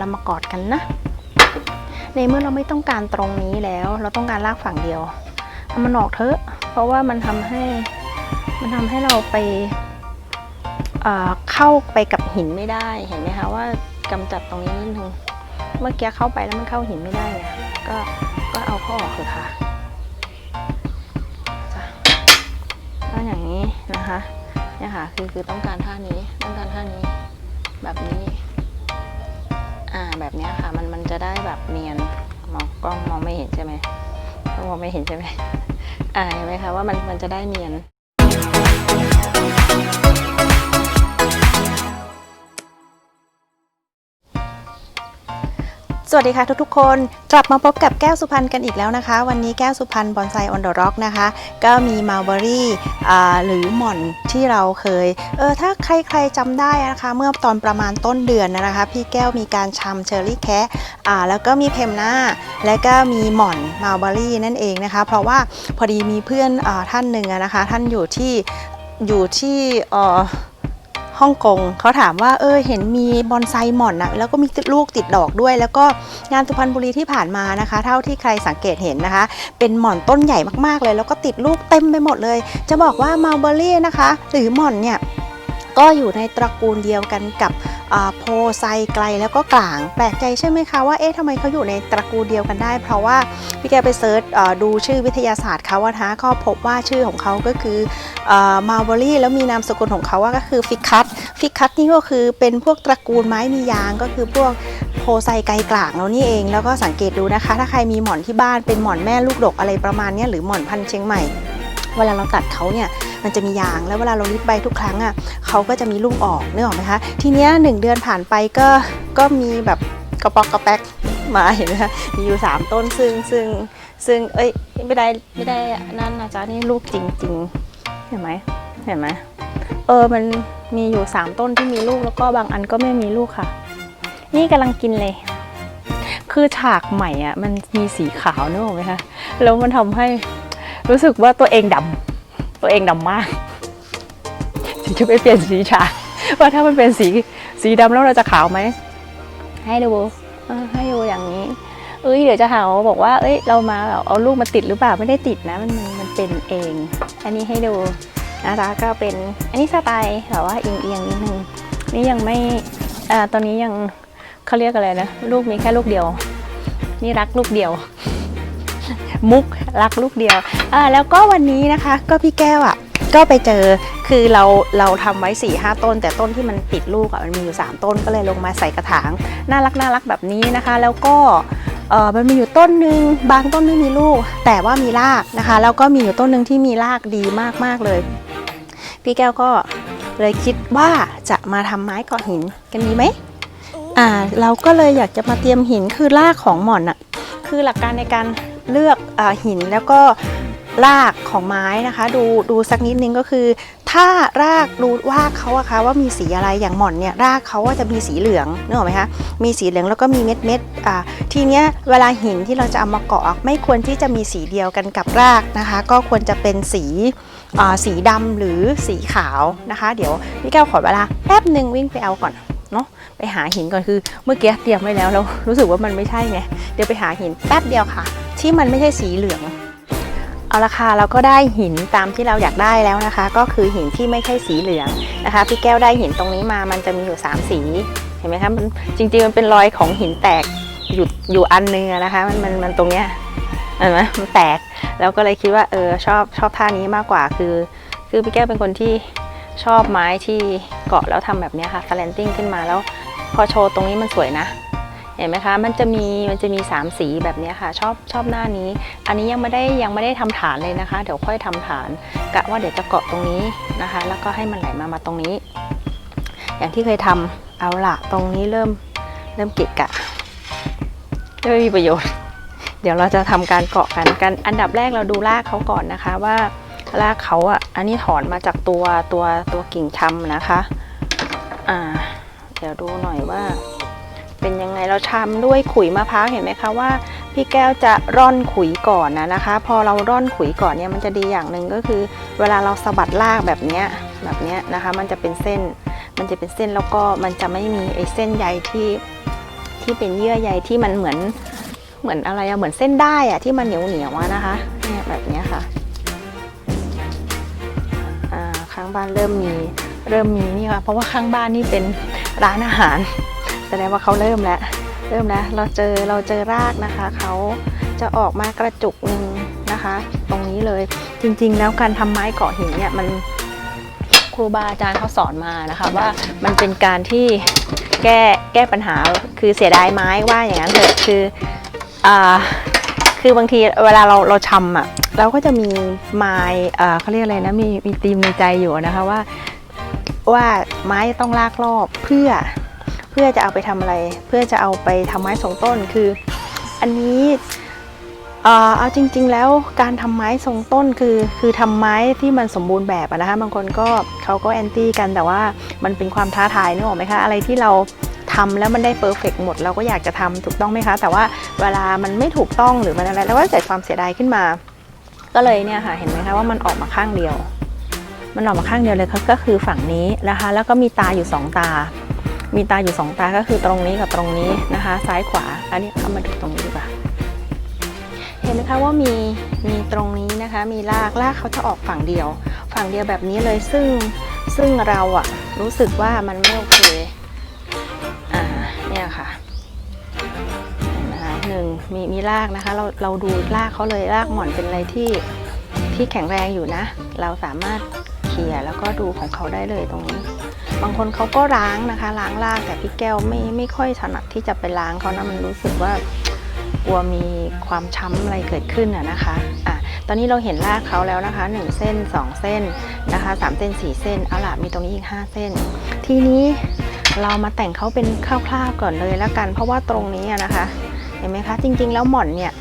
เรามากอดกันนะ ในเมื่อเราไม่ต้องการตรงนี้แล้ว เราต้องการรากฝั่งเดียวเอามันออกเถอะ เพราะว่ามันทำให้ มันทำให้เราไปเเข้าไปกับหินไม่ได้ เห็นไหมคะว่ากำจัดตรงนี้นิดนึง เมื่อกี้เข้าไปแล้วมันเข้าหินไม่ได้ไง ก็ ก็เอาเข้าออกเถอะค่ะจ้ะก็อย่างนี้นะคะ เนี่ยค่ะ คือ คือต้องการท่านี้ ต้องการท่านี้ แบบนี้ อ่าแบบนี้ค่ะมันมันจะได้แบบเนียนมองกล้องมองไม่เห็นใช่ไหมกล้องมองไม่เห็นใช่ไหมอ่าเห็นไหมคะว่ามันมันจะได้เนียน สวัสดีค่ะทุกๆคน กลับมาพบกับแก้วสุพรรณกันอีกแล้วนะคะ วันนี้แก้วสุพรรณบอนไซออนเดอะร็อกนะคะ ก็มีมาลเบอรี่หรือหม่อนที่เราเคยเออถ้าใครๆจำได้นะคะ เมื่อตอนประมาณต้นเดือนนะคะ พี่แก้วมีการชำเชอร์รี่แคะอ่าแล้วก็มีเพมหน้า และก็มีหม่อนมาลเบอรี่นั่นเองนะคะ เพราะว่าพอดีมีเพื่อนอาท่านหนึ่งนะคะ ท่านอยู่ที่อยู่ที่เอ่อ ฮ่องกงเขาถามว่าเออเห็นมีบอนไซหม่อนนะแล้วก็มีลูกติดดอกด้วย แล้วก็งานสุพรรณบุรีที่ผ่านมานะคะ เท่าที่ใครสังเกตเห็นนะคะ เป็นหม่อนต้นใหญ่มากๆเลย แล้วก็ติดลูกเต็มไปหมดเลย จะบอกว่ามาลเบอรี่นะคะ หรือหม่อนเนี่ย ก็อยู่ในตระกูลเดียวกันกับโพไซไกลแล้วก็กลาง แปลกใจใช่ไหมคะว่าเอ๊ะทำไมเขาอยู่ในตระกูลเดียวกันได้ เพราะว่าพี่แกไปเซิร์ชดูชื่อวิทยาศาสตร์เขาอะนะคะก็พบว่าชื่อของเขาก็คือมาลเบอรี่แล้วมีนามสกุลของเขาว่าก็คือฟิกคัตฟิกคัตนี่ก็คือเป็นพวกตระกูลไม้มียางก็คือพวกโพไซไกลกลางแล้วนี่เอง แล้วก็สังเกตดูนะคะ ถ้าใครมีหมอนที่บ้านเป็นหมอนแม่ลูกดกอะไรประมาณนี้หรือหมอนพันเชียงใหม่ เวลาเราตัดเขาเนี่ยมันจะมียาง แล้วเวลาเราลิดใบทุกครั้งอะเขาก็จะมีลูกออกนึกออกไหมคะทีเนี้ยหนึ่งเดือนผ่านไปก็ก็มีแบบกระปอกกระแป๊กมาเห็นไหมคะมีอยู่สามต้นซึ่งซึ่งซึ่งเอ้ยไม่ได้ไม่ได้นั่นนะจ๊ะนี่ลูกจริง ๆ เห็นไหมเห็นไหมเออมันมีอยู่ 3 ต้นที่มีลูกแล้วก็บางอันก็ไม่มีลูกค่ะ นี่กำลังกินเลย คือฉากใหม่อะมันมีสีขาวนึกออกไหมคะแล้วมันทำให้ รู้สึกว่าตัวเองดำตัวเองดำมากถึงจะไปเปลี่ยนสีฉาว่าถ้ามันเป็นสีสีดำแล้วเราจะขาวไหมให้ดูให้ดูอย่างนี้เอ้ยเดี๋ยวจะหาวบอกว่าเอ้ยเรามาเอาลูกมาติดหรือเปล่าไม่ได้ติดนะมันมันเป็นเอง อันนี้ให้ดูนะคะก็เป็นอันนี้สไตล์แบบว่าเอียงเอียงๆนิดนึงนี่ยังไม่อ่าตอนนี้ยังเขาเรียกอะไรนะ ลูกมีแค่ลูกเดียว นี่รักลูกเดียว มุกรักลูกเดียวอ่าแล้วก็วันนี้นะคะก็พี่แก้วอะก็ไปเจอคือเราเราทำไว้4ี่ห้าต้น แต่ต้นที่มันติดลูกอะมันมีอยู่ 3 ต้นก็เลยลงมาใส่กระถางน่ารักน่ารักแบบนี้นะคะ แล้วก็เออมันมีอยู่ต้นหนึ่งบางต้นไม่มีลูก แต่ว่ามีรากนะคะ แล้วก็มีอยู่ต้นหนึ่งที่มีรากดีมากๆเลย พี่แก้วก็เลยคิดว่าจะมาทำไม้เกาะหินกันดีไหมอ่าเราก็เลยอยากจะมาเตรียมหินคือรากของหม่อนอะคือหลักการในการ เลือกอหินแล้วก็รากของไม้นะคะ ดูดูสักนิดนึงก็คือ ถ้ารากดูว่าเขาอะคะว่ามีสีอะไรอย่างหม่อนเนี่ยรากเขาว่าจะมีสีเหลืองนึกออกไหมคะมีสีเหลืองแล้วก็มีเม็ดเม็ดอ่าทีเนี้ยเวลาหินที่เราจะเอามาเกาะไม่ควรที่จะมีสีเดียวกันกับรากนะคะ ก็ควรจะเป็นสีสีดำหรือสีขาวนะคะ เดี๋ยวพี่แก้วขอเวลาแป๊บหนึ่งวิ่งไปเอาก่อน เนาะไปหาหินก่อนคือ เมื่อกี้เตรียมไว้แล้วแล้วรู้สึกว่ามันไม่ใช่ไงเดี๋ยวไปหาหินแป๊บเดียวค่ะ ที่มันไม่ใช่สีเหลืองเอาละค่ะเราก็ได้หินตามที่เราอยากได้แล้วนะคะ ก็คือหินที่ไม่ใช่สีเหลืองนะคะพี่แก้วได้หินตรงนี้มามันจะมีอยู่ 3 สีเห็นไหมคะมันจริงๆมันเป็นรอยของหินแตกอยู่อยู่อันเนึงอนะคะมันมันมันตรงเนี้ยเห็นไหมมันแตกแล้วก็เลยคิดว่าเออชอบชอบท่านี้มากกว่าคือ คือพี่แก้วเป็นคนที่ ชอบไม้ที่เกาะแล้วทำแบบนี้ค่ะสแลนติ้งขึ้นมาแล้วพอโชว์ตรงนี้มันสวยนะ เห็นไหมคะ มันจะมีมันจะมี 3 สีแบบนี้ค่ะ ชอบชอบหน้านี้ อันนี้ยังไม่ได้ยังไม่ได้ทำฐานเลยนะคะ เดี๋ยวค่อยทำฐานกะว่าเดี๋ยวจะเกาะตรงนี้นะคะ แล้วก็ให้มันไหลมามาตรงนี้ อย่างที่เคยทำเอาละตรงนี้เริ่มเริ่มเกะกะไม่มีประโยชน์ เดี๋ยวเราจะทำการเกาะกันกัน อันดับแรกเราดูรากเขาก่อนนะคะว่า รากเขาอะ อันนี้ถอนมาจากตัวตัวตัวกิ่งชำนะคะ อ่า เดี๋ยวดูหน่อยว่า เป็นยังไงเราทำด้วยขุยมะพร้าวเห็นไหมคะว่า พี่แก้วจะร่อนขุยก่อนนะนะคะ พอเราร่อนขุยก่อนเนี่ยมันจะดีอย่างหนึ่งก็คือ เวลาเราสะบัดรากแบบเนี้ยแบบเนี้ยนะคะ มันจะเป็นเส้น มันจะเป็นเส้นแล้วก็มันจะไม่มีไอ้เส้นใยที่ที่เป็นเยื่อใยที่มันเหมือนเหมือนอะไรอะเหมือนเส้นได้อะที่มันเหนียวเหนียวอะนะคะเนี่ยแบบเนี้ยค่ะางบ้านเริ่มมีเริ่มมีนี่ค่ะเพราะว่าข้างบ้านนี่เป็นร้านอาหาร แสดงว่าเขาเริ่มแล้วเริ่มแล้วเราเจอเราเจอรากนะคะเขาจะออกมากระจุกหนึ่งนะคะ ตรงนี้เลยจริง ๆ แล้วการทำไม้เกาะหินเนี่ยมันครูบาอาจารย์เขาสอนมานะคะว่ามันเป็นการที่แก้แก้ปัญหาคือเสียดายไม้ว่าอย่างนั้นเถอะคืออ่าคือบางทีเวลาเราเราชำอะ เราก็จะมีไม้เขาเรียกอะไรนะมีมีธีมในใจอยู่นะคะว่าว่าไม้ต้องลากรอบเพื่อเพื่อจะเอาไปทำอะไร เพื่อจะเอาไปทำไม้ทรงต้นคือ อันนี้เอาจริง ๆ แล้วการทำไม้ทรงต้นคือ คือทำไม้ที่มันสมบูรณ์แบบนะคะบางคนก็เขาก็แอนตี้กันแต่ว่ามันเป็นความท้าทายนึกออกไหมคะอะไรที่เราทำแล้วมันได้เพอร์เฟกหมดเราก็อยากจะทำถูกต้องไหมคะ แต่ว่าเวลามันไม่ถูกต้องหรือมันอะไร แล้วก็เกิดความเสียดายขึ้นมา ก็เลยเนี่ยค่ะเห็นไหมคะว่ามันออกมาข้างเดียว มันออกมาข้างเดียวเลยก็ก็คือฝั่งนี้นะคะ แล้วก็มีตาอยู่สองตา มีตาอยู่สองตาก็คือตรงนี้กับตรงนี้นะคะ ซ้ายขวา อันนี้เข้ามาดูตรงนี้ดีกว่าเห็นไหมคะว่ามีมีตรงนี้นะคะมีรากรากเขาจะออกฝั่งเดียว ฝั่งเดียวแบบนี้เลยซึ่งซึ่งเราอะรู้สึกว่ามันไม่โอเคอ่าเนี่ยค่ะ มีมีรากนะคะ เราเราดูรากเขาเลยรากหม่อนเป็นอะไรที่ที่แข็งแรงอยู่นะ เราสามารถเคลียแล้วก็ดูของเขาได้เลยตรงนี้ บางคนเขาก็ล้างนะคะ ล้างรากแต่พี่แก้วไม่ไม่ค่อยถนัดที่จะไปล้างเขานะมันรู้สึกว่ากลัวมีความช้ำอะไรเกิดขึ้นอะนะคะอะตอนนี้เราเห็นรากเขาแล้วนะคะ 1 เส้น 2 เส้นนะคะ3เส้น 4 เส้นเอาล่ะมีตรงนี้อีก 5 เส้น ทีนี้เรามาแต่งเขาเป็นคร่าวๆก่อนเลยแล้วกัน เพราะว่าตรงนี้นะคะ เห็นไหมคะจริง ๆ แล้วหม่อนเนี่ย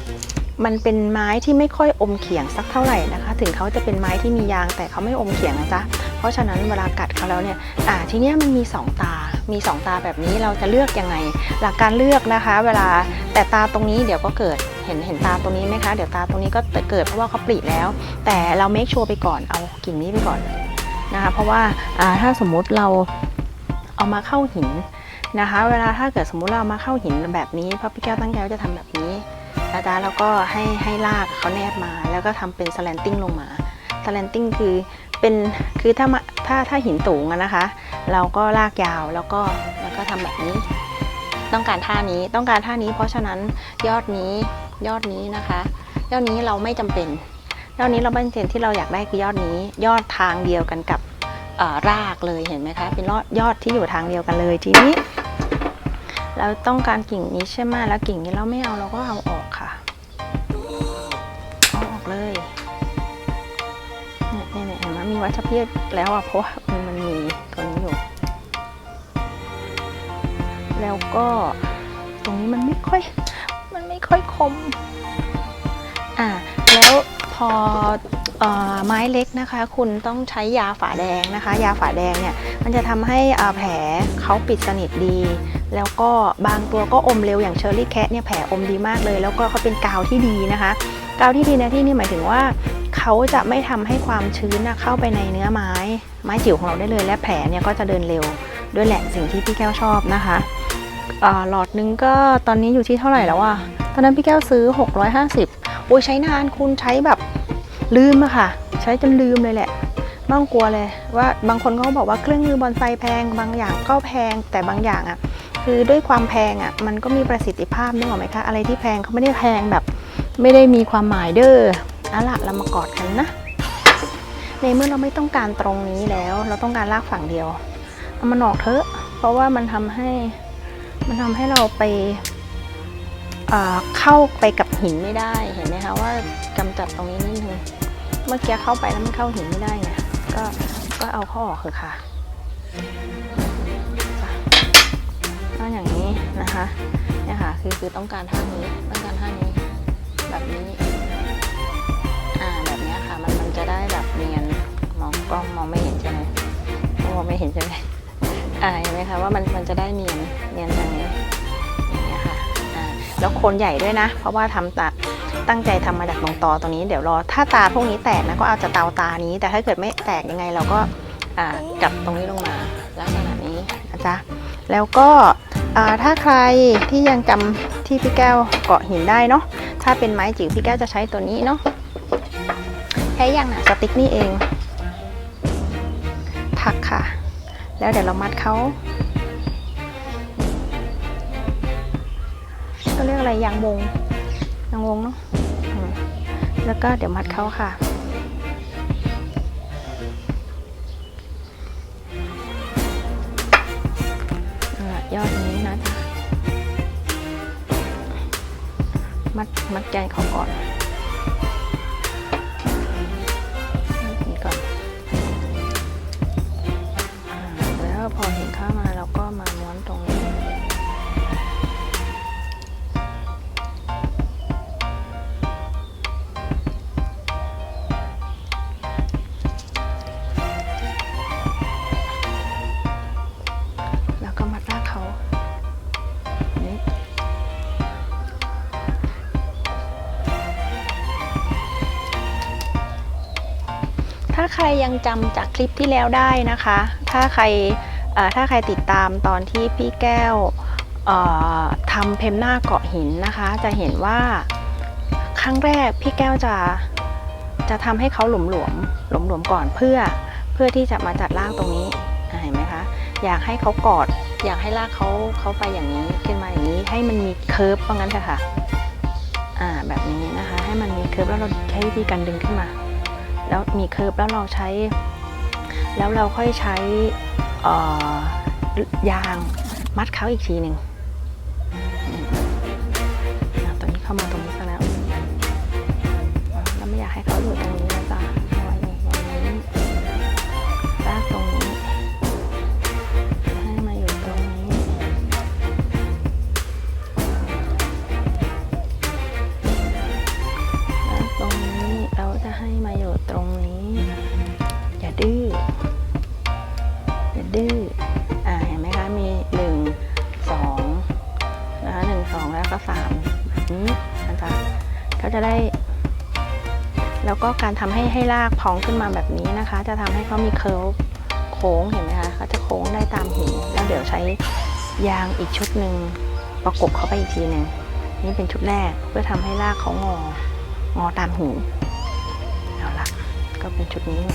มันเป็นไม้ที่ไม่ค่อยอมเขียงสักเท่าไหร่นะคะ ถึงเขาจะเป็นไม้ที่มียางแต่เขาไม่อมเขียงนะจ๊ะเพราะฉะนั้นเวลากัดเขาแล้วเนี่ยอ่าทีเนี้ยมันมี 2 ตา มี 2 ตาแบบนี้เราจะเลือกยังไง หลักการเลือกนะคะ เวลาแต่ตาตรงนี้เดี๋ยวก็เกิดเห็นเห็นตาตรงนี้ไหมคะเดี๋ยวตาตรงนี้ก็เกิดเพราะว่าเขาปลีแล้ว แต่เราเมคชัวร์ไปก่อนเอากิ่งนี้ไปก่อนนะคะเพราะว่าอ่าถ้าสมมุติเราเอามาเข้าหิน นะคะ เวลาถ้าเกิดสมมุติเรามาเข้าหินแบบนี้พระพี่แก้วตั้งใจว่าจะทำแบบนี้นะจ๊ะแล้วก็ให้ให้ลากเขาแนบมา แล้วก็ทำเป็นสแลนติ้งลงมาสแลนติ้งคือเป็นคือถ้าถ้าถ้าหินสูงนะคะ เราก็ลากยาวแล้วก็แล้วก็ทำแบบนี้ ต้องการท่านี้ต้องการท่านี้เพราะฉะนั้นยอดนี้ยอดนี้นะคะ ยอดนี้เราไม่จำเป็น ยอดนี้เราไม่จำเป็นที่เราอยากได้คือยอดนี้ ยอดทางเดียวกันกับรากเลยเห็นไหมคะ เป็นยอดยอดที่อยู่ทางเดียวกันเลยทีนี้ เราต้องการกิ่งนี้ใช่ไหมแล้วกิ่งนี้เราไม่เอาเราก็เอาออกค่ะเอาออกเลยเนี่ยเนี่ยเห็นไหมมีวัชพืชแล้วอะเพราะมันมีตัวนี้อยู่ แล้วก็ตรงนี้มันไม่ค่อย มันไม่ค่อยคม อ่าแล้วพอ ไม้เล็กนะคะ คุณต้องใช้ยาฝาแดงนะคะ ยาฝาแดงเนี่ยมันจะทำให้แผลเขาปิดสนิทดี แล้วก็บางตัวก็อมเร็วอย่างเชอร์รี่แคทเนี่ยแผลอมดีมากเลย แล้วก็เขาเป็นกาวที่ดีนะคะ กาวที่ดีในที่นี่หมายถึงว่าเขาจะไม่ทำให้ความชื้นเข้าไปในเนื้อไม้ ไม้จิ๋วของเราได้เลย และแผลเนี่ยก็จะเดินเร็วด้วยแหละสิ่งที่พี่แก้วชอบนะคะหลอดนึงก็ตอนนี้อยู่ที่เท่าไหร่แล้วอะตอนนั้นพี่แก้วซื้อ 650โอ้ยใช้นานคุณใช้แบบ ลืมอะค่ะ ใช้จนลืมเลยแหละไม่ต้องกลัวเลยว่าบางคนเขาบอกว่าเครื่องมือบอนไซแพง บางอย่างก็แพงแต่บางอย่างอะคือด้วยความแพงอะมันก็มีประสิทธิภาพนึกออกไหมคะอะไรที่แพงเขาไม่ได้แพงแบบ ไม่ได้มีความหมายเด้อเอาละเรามากอดกันนะในเมื่อเราไม่ต้องการตรงนี้แล้ว เราต้องการลากฝั่งเดียวเอามันออกเถอะ เพราะว่ามันทำให้มันทำให้เราไป เข้าไปกับหินไม่ได้เห็นไหมคะว่ากำจัดตรงนี้นิดนึงเมื่อกี้เข้าไปแล้วมันเข้าหินไม่ได้ไงก็ก็เอาเข้าออกเถอะค่ะก็อย่างนี้นะคะเนี่ยค่ะคือคือต้องการท่านี้ต้องการท่านี้แบบนี้อ่าแบบนี้ค่ะมันมันจะได้แบบเนียนมองกล้องมองไม่เห็นใช่ไหมมองไม่เห็นใช่ไหมอ่าเห็นไหมคะว่ามันมันจะได้เนียนเนียนตรงนี้ แล้วโคนใหญ่ด้วยนะ เพราะว่าทำตาตั้งใจทำมาจากตรงตอตรงนี้เดี๋ยวรอถ้าตาพวกนี้แตกนะก็เอาจะเตาตานี้ แต่ถ้าเกิดไม่แตกยังไงเราก็อ่ากลับตรงนี้ลงมาลักษณะนี้นะจ๊ะแล้วก็อ่าถ้าใครที่ยังจำที่พี่แก้วเกาะหินได้เนาะถ้าเป็นไม้จิ๋วพี่แก้วจะใช้ตัวนี้เนาะใช้ยางหนาสติ๊กนี่เอง ถักค่ะ แล้วเดี๋ยวเรามัดเขา รียกอะไรยางวงยางวงเนาะแล้วก็เดี๋ยวมัดเขาค่ะอ่ายอดนี้นะจ๊ะมัดมัดใจเขาก่อน รยังจำจากคลิปที่แล้วได้นะคะ ถ้าใครถ้าใครติดตามตอนที่พี่แก้วทำเพมหน้าเกาะหินนะคะ จะเห็นว่าครั้งแรกพี่แก้วจะจะทำให้เขาหลวมหลวมหลวมหลวมๆก่อนเพื่อเพื่อที่จะมาจัดร่างตรงนี้เห็นไหมคะอยากให้เขากอด อยากให้ลากเขาเขาไปอย่างนี้ขึ้นมาอย่างนี้ให้มันมีเคิร์ฟว่างั้นเถอะค่ะอ่าแบบนี้นะคะ ให้มันมีเคิร์ฟแล้วเราใช้วิธีการดึงขึ้นมา แล้วมีเคิร์ฟแล้วเราใช้ แล้วเราค่อยใช้ยางมัดเขาอีกทีหนึ่งตอนนี้เข้ามาตรงนี้ซะแล้ว แล้วไม่อยากให้เขาอยู่ตรงนี้ สองแล้วก็สามแบบนี้นะคะก็จะได้ แล้วก็การทำให้ให้ลากพองขึ้นมาแบบนี้นะคะ จะทำให้เขามีเคิร์ฟโค้งเห็นไหมคะเขาจะโค้งได้ตามหินแล้วเดี๋ยวใช้ยางอีกชุดหนึ่งประกบเข้าไปอีกทีหนึ่งนี่เป็นชุดแรกเพื่อทำให้ลากเขางองอตามหินเอาละก็เป็นชุดนี้ไง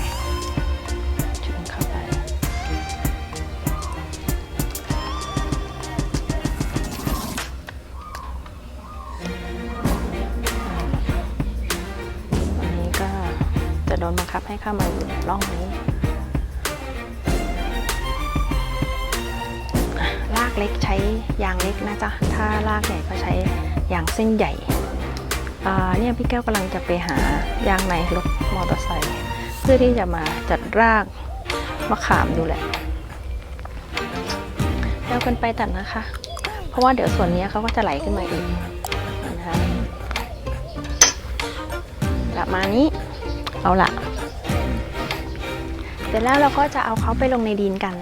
จะโดนบังคับให้เข้ามาอยู่ในร่องนี้ลากเล็กใช้ยางเล็กนะจ๊ะ ถ้าลากใหญ่ก็ใช้ยางเส้นใหญ่เนี่ยพี่แก้วกำลังจะไปหายางในรถมอเตอร์ไซค์เพื่อที่จะมาจัดรากมะขามดูแหละแล้วกันไปตัดนะคะ เพราะว่าเดี๋ยวส่วนนี้เขาก็จะไหลขึ้นมาอีกนะคะประมาณนี้ เอาละเสร็จแล้วเราก็จะเอาเขาไปลงในดินกัน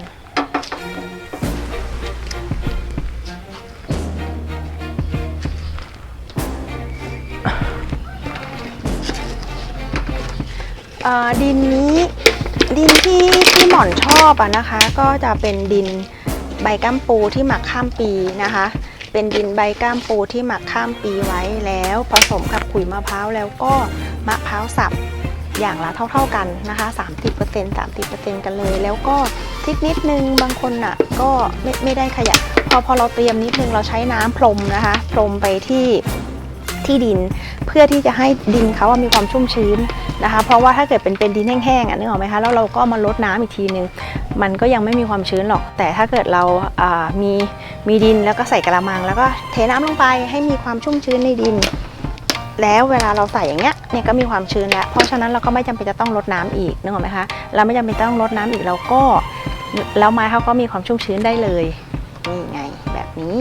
เออดินนี้ดินที่ที่หม่อนชอบอะนะคะ ก็จะเป็นดินใบก้ามปูที่หมักข้ามปีนะคะ เป็นดินใบก้ามปูที่หมักข้ามปีไว้แล้ว ผสมกับขุยมะพร้าวแล้วก็มะพร้าวสับ อย่างละเท่า ๆกันนะคะ 30% 30%กันเลย แล้วก็ทิกนิดนึงบางคนอะก็ไม่ไม่ได้ขยะพอพอเราเตรียมนิดนึงเราใช้น้ำพรมนะคะ พรมไปที่ที่ดินเพื่อที่จะให้ดินเขามีความชุ่มชื้นนะคะ เพราะว่าถ้าเกิดเป็นเป็นดินแห้งๆอะนึกออกไหมคะแล้วเราก็มาลดน้ำอีกทีนึง มันก็ยังไม่มีความชื้นหรอก แต่ถ้าเกิดเราามีมีดินแล้วก็ใส่กระมัง แล้วก็เทน้ำลงไปให้มีความชุ่มชื้นในดิน แล้วเวลาเราใส่อย่างเงี้ยเนี่ยก็มีความชื้นแล้ว เพราะฉะนั้นเราก็ไม่จำเป็นจะต้องลดน้ำอีกนึกออกไหมคะเราไม่จำเป็นต้องลดน้ำอีกเราก็แล้วไม้เขาก็มีความชุ่มชื้นได้เลยนี่ไงแบบนี้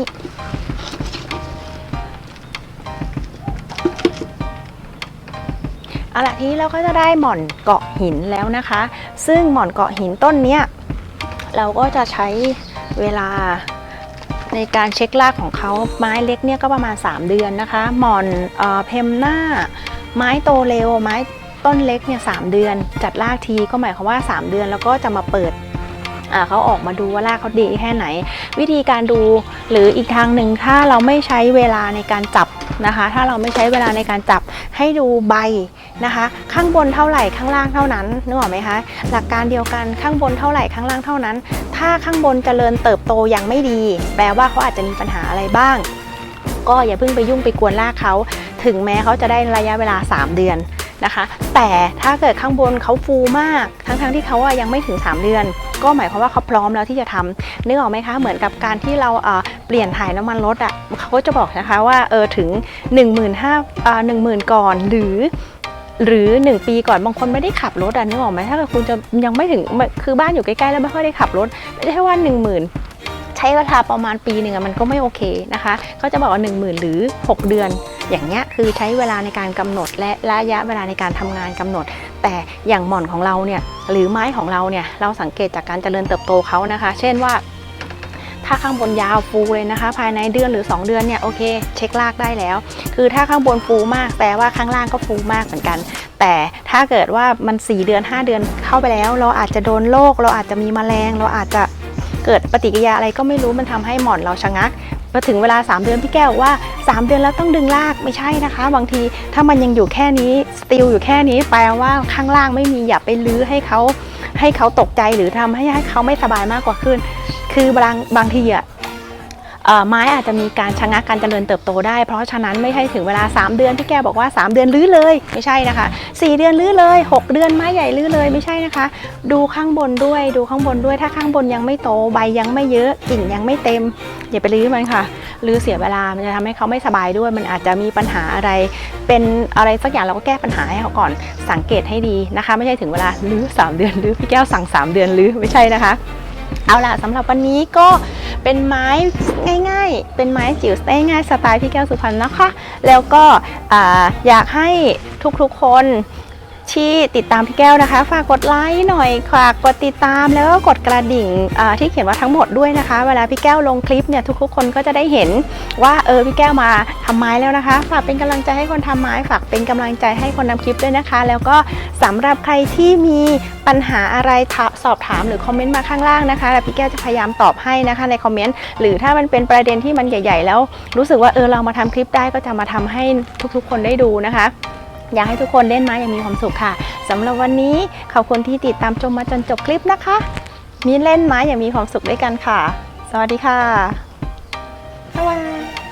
เอาละทีนี้เราก็จะได้หม่อนเกาะหินแล้วนะคะ ซึ่งหม่อนเกาะหินต้นเนี้ยเราก็จะใช้เวลา ในการเช็ครากของเขาไม้เล็กเนี่ยก็ประมาณ 3 เดือนนะคะ หมอนเออเพมหน้า ไม้โตเร็ว ไม้ต้นเล็กเนี่ยสเดือน จัดรากทีก็หมายความว่า 3 เดือนแล้วก็จะมาเปิดเขาออกมาดูว่ารากเขาดีแค่ไหน วิธีการดูหรืออีกทางหนึ่งถ้าเราไม่ใช้เวลาในการจับนะคะ ถ้าเราไม่ใช้เวลาในการจับให้ดูใบนะคะ ข้างบนเท่าไหร่ข้างล่างเท่านั้นนึกออกไหมคะหลักการเดียวกันข้างบนเท่าไหร่ข้างล่างเท่านั้น ถ้าข้างบนเจริญเติบโตยังไม่ดี แปลว่าเขาอาจจะมีปัญหาอะไรบ้าง ก็อย่าเพิ่งไปยุ่งไปกวนรากเขา ถึงแม้เขาจะได้ระยะเวลา 3 เดือนนะคะ แต่ถ้าเกิดข้างบนเขาฟูมาก ทั้งๆที่เขาอะยังไม่ถึง 3 เดือน ก็หมายความว่าเขาพร้อมแล้วที่จะทำนึกออกไหมคะ เหมือนกับการที่เราเปลี่ยนถ่ายน้ำมันรถอะเขาก็จะบอกนะคะว่าเออถึง 1 5 0 0 0อ่า10,000ก่อนหรือ หรือ 1 ปีก่อนบางคนไม่ได้ขับรถอะนึกออกไหมถ้าเกิดคุณจะยังไม่ถึงคือบ้านอยู่ใกล้ๆแล้วไม่ค่อยได้ขับรถไม่ใช่ว่า1 0,000ใช้เวลาประมาณปีหนึ่งอะมันก็ไม่โอเคนะคะเขาจะบอกว่า 1 0,000 หรือ 6 เดือน อย่างเงี้ยคือใช้เวลาในการกำหนดและระยะเวลาในการทำงานกำหนด แต่อย่างหม่อนของเราเนี่ยหรือไม้ของเราเนี่ยเราสังเกตจากการเจริญเติบโตเขานะคะ เช่นว่า ถ้าข้างบนยาวฟูเลยนะคะ ภายในเดือนหรือ 2 เดือนเนี่ยโอเค เช็คลากได้แล้ว คือถ้าข้างบนฟูมากแปลว่าข้างล่างก็ฟูมากเหมือนกัน แต่ถ้าเกิดว่ามัน 4 เดือน 5 เดือนเข้าไปแล้ว เราอาจจะโดนโรคเราอาจจะมีแมลง เราอาจจะเกิดปฏิกิริยาอะไรก็ไม่รู้มันทำให้หมอนเราชะงักพอถึงเวลา 3 เดือนพี่แก้วบอกว่า 3 เดือนแล้วต้องดึงลากไม่ใช่นะคะ บางทีถ้ามันยังอยู่แค่นี้สติลอยู่แค่นี้แปลว่าข้างล่างไม่มีอย่าไปลื้อให้เขาให้เขาตกใจหรือทำให้ให้เขาไม่สบายมากกว่าขึ้น คือบางบางทีอะไม้อาจจะมีการชะงักการเจริญเติบโตได้ เพราะฉะนั้นไม่ใช่ถึงเวลา 3 เดือนที่แกบอกว่า 3 เดือนลื้อเลยไม่ใช่นะคะ 4 เดือนลื้อเลย 6 เดือนไม้ใหญ่ลื้อเลยไม่ใช่นะคะ ดูข้างบนด้วยดูข้างบนด้วยถ้าข้างบนยังไม่โตใบยังไม่เยอะกิ่งยังไม่เต็มอย่าไปลื้อมันค่ะลื้อเสียเวลามันจะทำให้เขาไม่สบายด้วย มันอาจจะมีปัญหาอะไร เป็นอะไรสักอย่างเราก็แก้ปัญหาให้เขาก่อนสังเกตให้ดีนะคะ ไม่ใช่ถึงเวลาลื้อ3 เดือนลื้อพี่แก้วสั่ง 3 เดือนลื้อไม่ใช่นะคะ เอาล่ะสำหรับวันนี้ก็เป็นไม้ง่าย ๆ เป็นไม้จิ๋วง่ายๆสไตล์พี่แก้วสุพรรณนะคะ แล้วก็อ่าอยากให้ทุกๆคนที่ติดตามพี่แก้วนะคะ ฝากกดไลค์หน่อยฝากกดติดตามแล้วก็กดกระดิ่งที่เขียนว่าทั้งหมดด้วยนะคะ เวลาพี่แก้วลงคลิปเนี่ยทุกๆคนก็จะได้เห็นว่าเออพี่แก้วมาทำไม้แล้วนะคะ ฝากเป็นกำลังใจให้คนทำไม้ ฝากเป็นกำลังใจให้คนทำคลิปด้วยนะคะ แล้วก็สำหรับใครที่มีปัญหาอะไรถา สอบถามหรือคอมเมนต์มาข้างล่างนะคะแล้วพี่แก้วจะพยายามตอบให้นะคะในคอมเมนต์หรือถ้ามันเป็นประเด็นที่มันใหญ่ ๆ แล้วรู้สึกว่าเออเรามาทำคลิปได้ก็จะมาทำให้ทุกๆ คนได้ดูนะคะอยากให้ทุกคนเล่นไม้อย่างมีความสุขค่ะสำหรับวันนี้ขอบคุณที่ติดตามชมมาจนจบคลิปนะคะ มีเล่นไม้อย่างมีความสุขด้วยกันค่ะ สวัสดีค่ะบ๊ายบาย